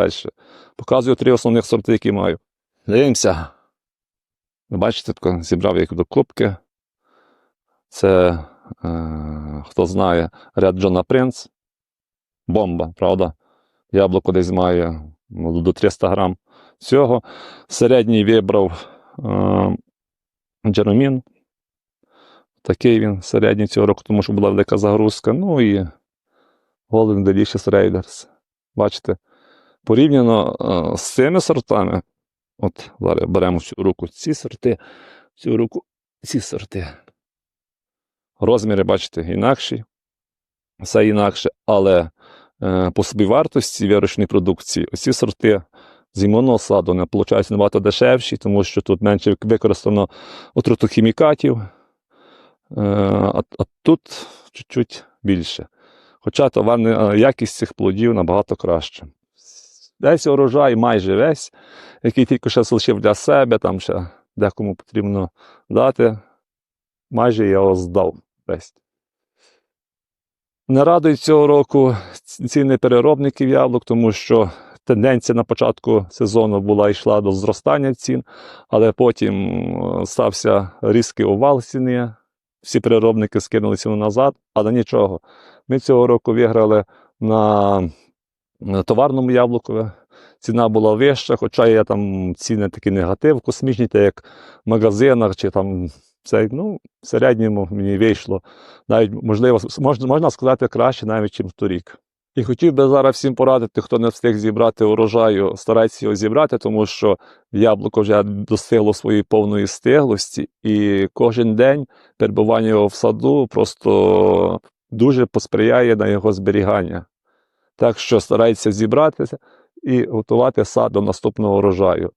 далі. Показую три основних сорти, які маю. Дивимося. Ви бачите, зібрав їх до кубки. Це, е, хто знає, ряд Джона Принц. Бомба, правда? Яблуко десь має ну, до 300 грам цього. Середній вибрав е, Джеромін. Такий він середній цього року, тому що була велика загрузка. Ну і Golden Delicious Raiders. Бачите, порівняно е, з цими сортами, от зараз беремо в цю руку ці сорти, в руку ці сорти. Розміри, бачите, інакші, все інакше, але е, по собівартості виручної продукції оці сорти з імунного саду вони виходять набагато дешевші, тому що тут менше використано отрутохімікатів, е, а тут чуть-чуть більше. Хоча товарна якість цих плодів набагато краще. Весь урожай, майже весь, який тільки ще залишив для себе, там ще декому потрібно дати, майже я його здав весь. Не радують цього року ціни переробників яблук, тому що тенденція на початку сезону була йшла до зростання цін, але потім е, стався різкий овал ціни. Всі переробники скинули ціну назад, але нічого. Ми цього року виграли на товарному яблукові. Ціна була вища, хоча є там ціни такі негатив, космічні, так як в магазинах чи там це, ну, в середньому мені вийшло. Навіть можливо, можна сказати краще, навіть ніж торік. І хотів би зараз всім порадити, хто не встиг зібрати урожаю, старайтеся його зібрати, тому що яблуко вже достигло своєї повної стиглості, і кожен день перебування його в саду просто дуже посприяє на його зберігання. Так що старайтеся зібратися і готувати сад до наступного урожаю.